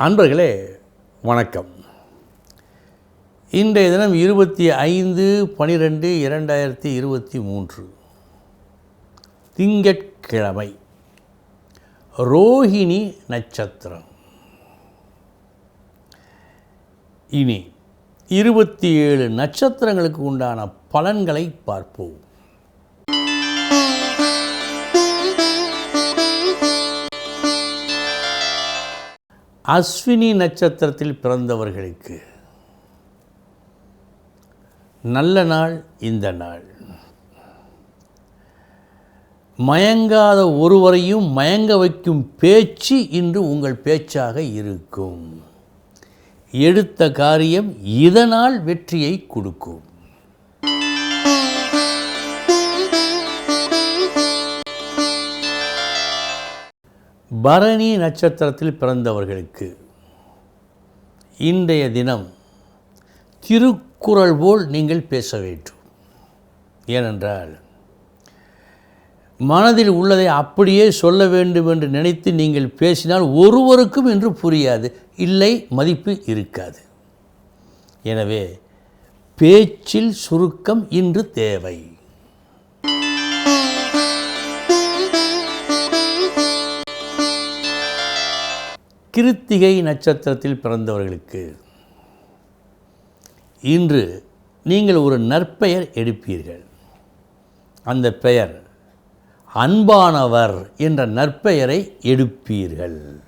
அன்பர்களே வணக்கம். இன்றைய தினம் இருபத்தி ஐந்து பனிரெண்டு இரண்டாயிரத்தி இருபத்தி மூன்று. திங்கட்கிழமை. ரோஹிணி நட்சத்திரம். இனி இருபத்தி ஏழு நட்சத்திரங்களுக்கு உண்டான பலன்களை பார்ப்போம். அஸ்வினி நட்சத்திரத்தில் பிறந்தவர்களுக்கு. நல்ல நாள் இந்த நாள். மயங்காத ஒருவரையும் மயங்க வைக்கும் பேச்சு இன்று உங்கள் பேச்சாக இருக்கும். எடுத்த காரியம் இதனால் வெற்றியை கொடுக்கும். பரணி நட்சத்திரத்தில் பிறந்தவர்களுக்கு இன்றைய தினம் திருக்குறள் போல் நீங்கள் பேச வேண்டும். ஏனென்றால் மனதில் உள்ளதை அப்படியே சொல்ல வேண்டும் என்று நினைத்து நீங்கள் பேசினால் ஒருவருக்கும் என்று புரியாது. இல்லை மதிப்பு இருக்காது. எனவே பேச்சில் சுருக்கம் இன்று தேவை. கிருத்திகை நட்சத்திரத்தில் பிறந்தவர்களுக்கு இன்று நீங்கள் ஒரு நற்பெயர் எடுப்பீர்கள். அந்த பெயர் அன்பானவர் என்ற நற்பெயரை எடுப்பீர்கள்.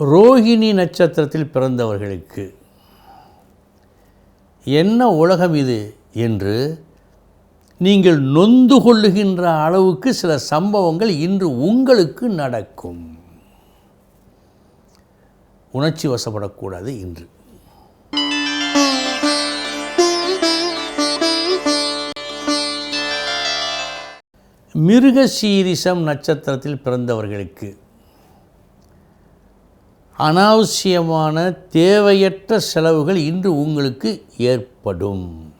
ரோகிணி நட்சத்திரத்தில் பிறந்தவர்களுக்கு என்ன உலகம் இது என்று நீங்கள் நொந்து கொள்ளுகின்ற அளவுக்கு சில சம்பவங்கள் இன்று உங்களுக்கு நடக்கும். உணர்ச்சி வசப்படக்கூடாது இன்று. மிருகசீரிசம் நட்சத்திரத்தில் பிறந்தவர்களுக்கு அனாவசியமான தேவையற்ற செலவுகள் இன்று உங்களுக்கு ஏற்படும்.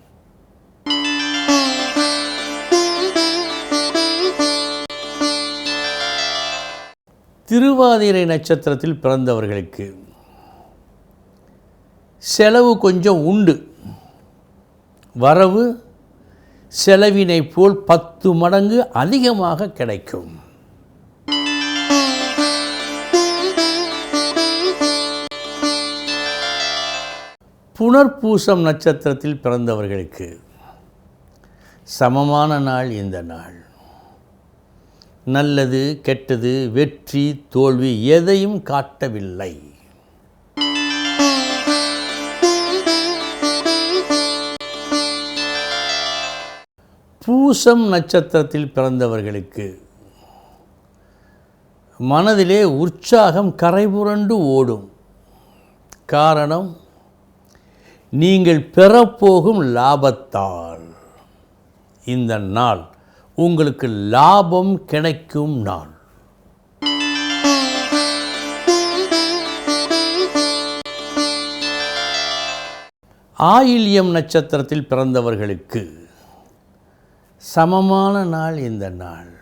திருவாதிரை நட்சத்திரத்தில் பிறந்தவர்களுக்கு செலவு கொஞ்சம் உண்டு. வரவு செலவினை போல் பத்து மடங்கு அதிகமாக கிடைக்கும். புனர்பூசம் நட்சத்திரத்தில் பிறந்தவர்களுக்கு சமமான நாள் இந்த நாள். நல்லது கெட்டது வெற்றி தோல்வி எதையும் காட்டவில்லை. பூசம் நட்சத்திரத்தில் பிறந்தவர்களுக்கு மனதிலே உற்சாகம் கரைபுரண்டு ஓடும். காரணம் நீங்கள் பெறப்போகும் லாபத்தால். இந்த நாள் உங்களுக்கு லாபம் கிடைக்கும் நாள். ஆயில்யம் நட்சத்திரத்தில் பிறந்தவர்களுக்கு சமமான நாள் இந்த நாள்.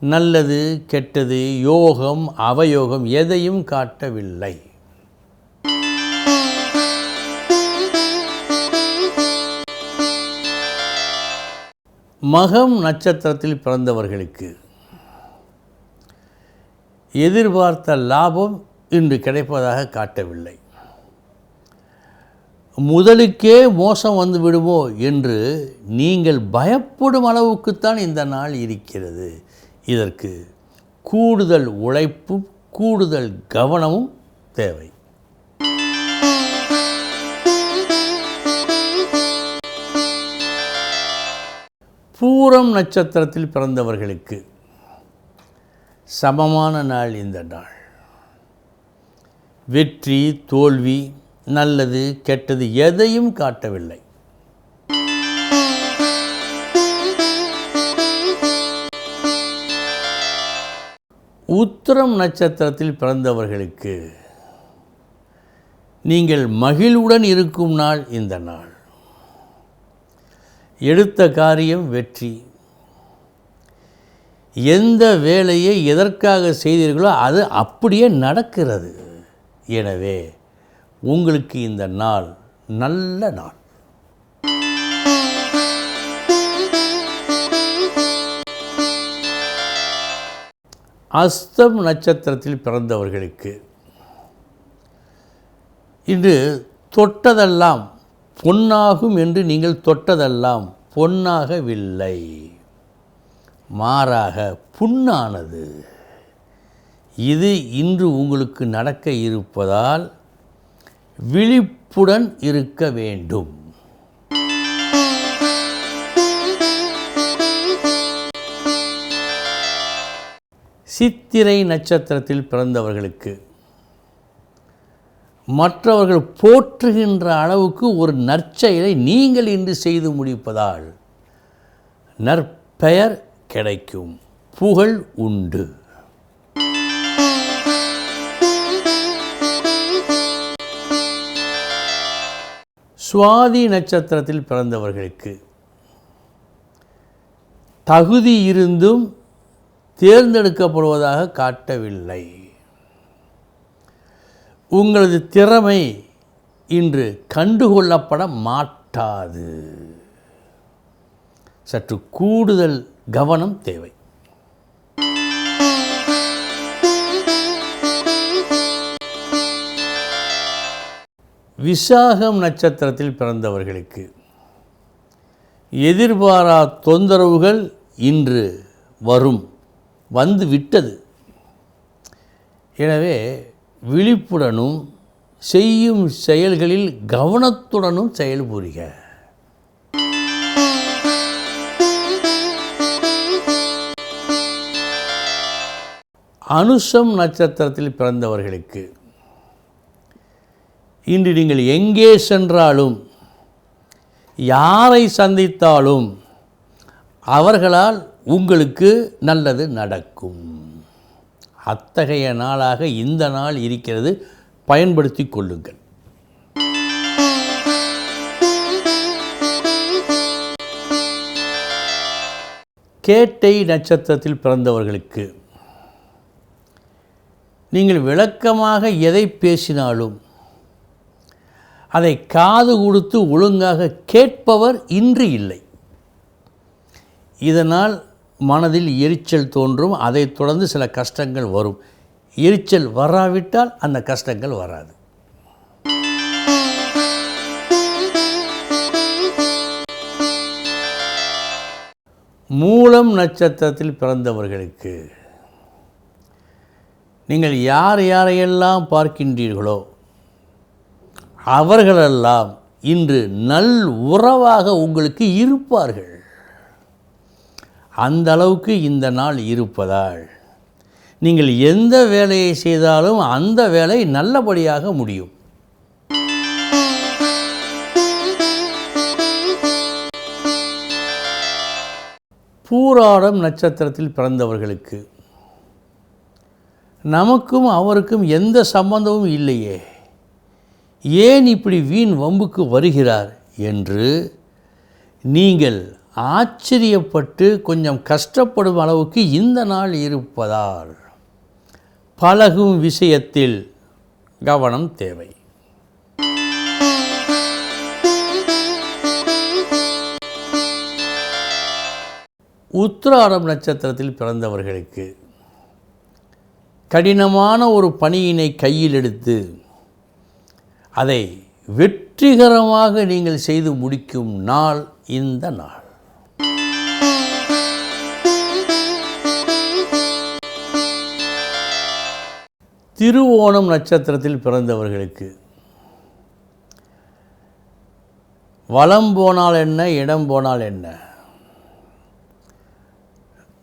நல்லது கெட்டது யோகம் அவயோகம் எதையும் காட்டவில்லை. மகம் நட்சத்திரத்தில் பிறந்தவர்களுக்கு எதிர்பார்த்த லாபம் இன்று கிடைப்பதாக காட்டவில்லை. முதலுக்கே மோசம் வந்து விடுமோ என்று நீங்கள் பயப்படும் அளவுக்குத்தான் இந்த நாள் இருக்கிறது. இதற்கு கூடுதல் உழைப்பும் கூடுதல் கவனமும் தேவை. பூரம் நட்சத்திரத்தில் பிறந்தவர்களுக்கு சமமான நாள் இந்த நாள். வெற்றி தோல்வி நல்லது கெட்டது எதையும் காட்டவில்லை. உத்திரம் நட்சத்திரத்தில் பிறந்தவர்களுக்கு நீங்கள் மகிழ்வுடன் இருக்கும் நாள் இந்த நாள். எடுத்த காரியம் வெற்றி. எந்த வேலையை எதற்காக செய்தீர்களோ அது அப்படியே நடக்கிறது. எனவே உங்களுக்கு இந்த நாள் நல்ல நாள். அஸ்தம் நட்சத்திரத்தில் பிறந்தவர்களுக்கு இன்று தொட்டதெல்லாம் பொன்னாகும் என்று நீங்கள் தொட்டதெல்லாம் பொன்னாகவில்லை. மாறாக புண்ணானது. இது இன்று உங்களுக்கு நடக்க இருப்பதால் விழிப்புடன் இருக்க வேண்டும். சித்திரை நட்சத்திரத்தில் பிறந்தவர்களுக்கு மற்றவர்கள் போற்றுகின்ற அளவுக்கு ஒரு நற்செயலை நீங்கள் இன்று செய்து முடிப்பதால் நற்பெயர் கிடைக்கும். புகழ் உண்டு. சுவாதி நட்சத்திரத்தில் பிறந்தவர்களுக்கு தகுதி இருந்தும் தேர்ந்தெடுக்கப்படுவதாக காட்டவில்லை. உங்களது திறமை இன்று கண்டுகொள்ளப்பட மாட்டாது. சற்று கூடுதல் கவனம் தேவை. விசாகம் நட்சத்திரத்தில் பிறந்தவர்களுக்கு எதிர்பாரா தொந்தரவுகள் இன்று வரும் வந்து விட்டது. எனவே விழிப்புடனும் செய்யும் செயல்களில் கவனத்துடனும் செயல்புரிக அனுஷம் நட்சத்திரத்தில் பிறந்தவர்களுக்கு இன்று நீங்கள் எங்கே சென்றாலும் யாரை சந்தித்தாலும் அவர்களால் உங்களுக்கு நல்லது நடக்கும். அத்தகைய நாளாக இந்த நாள் இருக்கிறது. பயன்படுத்தி கொள்ளுங்கள். கேட்டை நட்சத்திரத்தில் பிறந்தவர்களுக்கு நீங்கள் விளக்கமாக எதை பேசினாலும் அதை காது கொடுத்து ஒழுங்காக கேட்பவர் இன்று இல்லை. இதனால் மனதில் எரிச்சல் தோன்றும் அதைத் தொடர்ந்து சில கஷ்டங்கள் வரும். எரிச்சல் வராவிட்டால் அந்த கஷ்டங்கள் வராது. மூலம் நட்சத்திரத்தில் பிறந்தவர்களுக்கு நீங்கள் யார் யாரையெல்லாம் பார்க்கின்றீர்களோ அவர்களெல்லாம் இன்று நல் உறவாக உங்களுக்கு இருப்பார்கள். அந்த அளவுக்கு இந்த நாள் இருப்பதால் நீங்கள் எந்த வேலையை செய்தாலும் அந்த வேலை நல்லபடியாக முடியும். பூராடம் நட்சத்திரத்தில் பிறந்தவர்களுக்கு நமக்கும் அவருக்கும் எந்த சம்பந்தமும் இல்லையே. ஏன் இப்படி வீண் வம்புக்கு வருகிறார் என்று நீங்கள் ஆச்சரியப்பட்டு கொஞ்சம் கஷ்டப்படும் அளவுக்கு இந்த நாள் இருப்பதால் பழகும் விஷயத்தில் கவனம் தேவை. உத்திராடம் நட்சத்திரத்தில் பிறந்தவர்களுக்கு கடினமான ஒரு பணியினை கையில் எடுத்து அதை வெற்றிகரமாக நீங்கள் செய்து முடிக்கும் நாள் இந்த நாள். திருவோணம் நட்சத்திரத்தில் பிறந்தவர்களுக்கு. வலம் போனால் என்ன இடம் போனால் என்ன?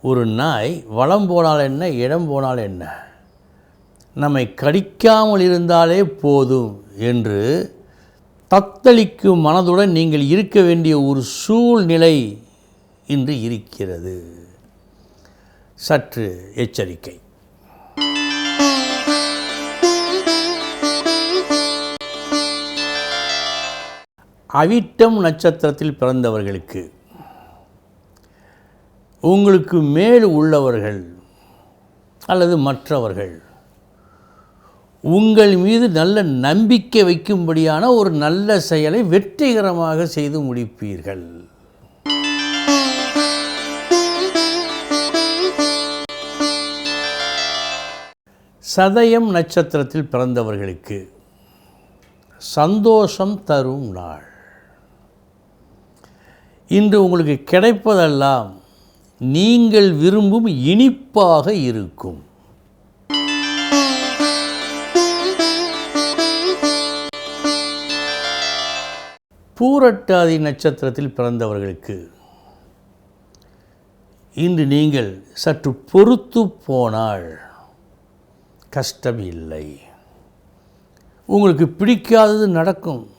ஒரு நாய் வளம் போனால் என்ன இடம் போனால் என்ன? நம்மை கடிக்காமல் இருந்தாலே போதும் என்று தத்தளிக்கும் மனதுடன் நீங்கள் இருக்க வேண்டிய ஒரு சூழ்நிலை இன்று இருக்கிறது. சற்று எச்சரிக்கை. அவிட்டம் நட்சத்திரத்தில் பிறந்தவர்களுக்கு உங்களுக்கு மேல் உள்ளவர்கள் அல்லது மற்றவர்கள் உங்கள் மீது நல்ல நம்பிக்கை வைக்கும்படியான ஒரு நல்ல செயலை வெற்றிகரமாக செய்து முடிப்பீர்கள். சதயம் நட்சத்திரத்தில் பிறந்தவர்களுக்கு சந்தோஷம் தரும் நாள். இன்று உங்களுக்கு கிடைப்பதெல்லாம் நீங்கள் விரும்பும் இனிப்பாக இருக்கும். பூரட்டாதி நட்சத்திரத்தில் பிறந்தவர்களுக்கு இன்று நீங்கள் சற்று பொறுத்து போனால் கஷ்டம் இல்லை. உங்களுக்கு பிடிக்காதது நடக்கும்.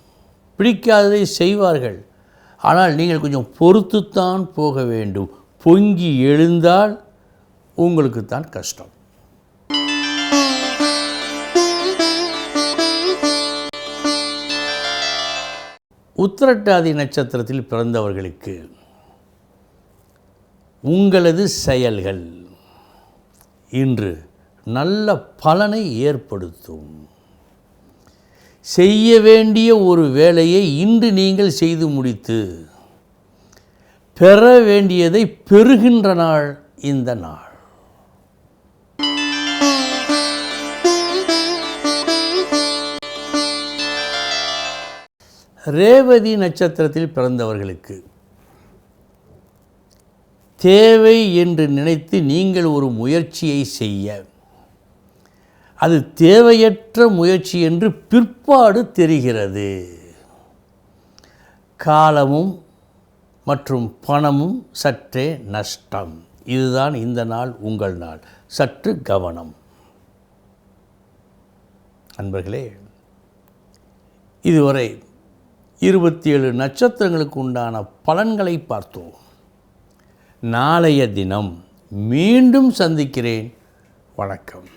பிடிக்காததை செய்வார்கள். ஆனால் நீங்கள் கொஞ்சம் பொறுத்துத்தான் போக வேண்டும். பொங்கி எழுந்தால் உங்களுக்கு தான் கஷ்டம். உத்திரட்டாதி நட்சத்திரத்தில் பிறந்தவர்களுக்கு உங்களது செயல்கள் இன்று நல்ல பலனை ஏற்படுத்தும். செய்ய வேண்டிய ஒரு வேலையை இன்று நீங்கள் செய்து முடித்து பெற வேண்டியதை பெறுகின்ற நாள் இந்த நாள். ரேவதி நட்சத்திரத்தில் பிறந்தவர்களுக்கு தேவை என்று நினைத்து நீங்கள் ஒரு முயற்சியை செய்ய அது தேவையற்ற முயற்சி என்று பிற்பாடு தெரிகிறது. காலமும் மற்றும் பணமும் சற்றே நஷ்டம். இதுதான் இந்த நாள் உங்கள் நாள். சற்று கவனம். அன்பர்களே இதுவரை இருபத்தி ஏழு நட்சத்திரங்களுக்கு உண்டான பலன்களை பார்த்தோம். நாளைய தினம் மீண்டும் சந்திக்கிறேன். வணக்கம்.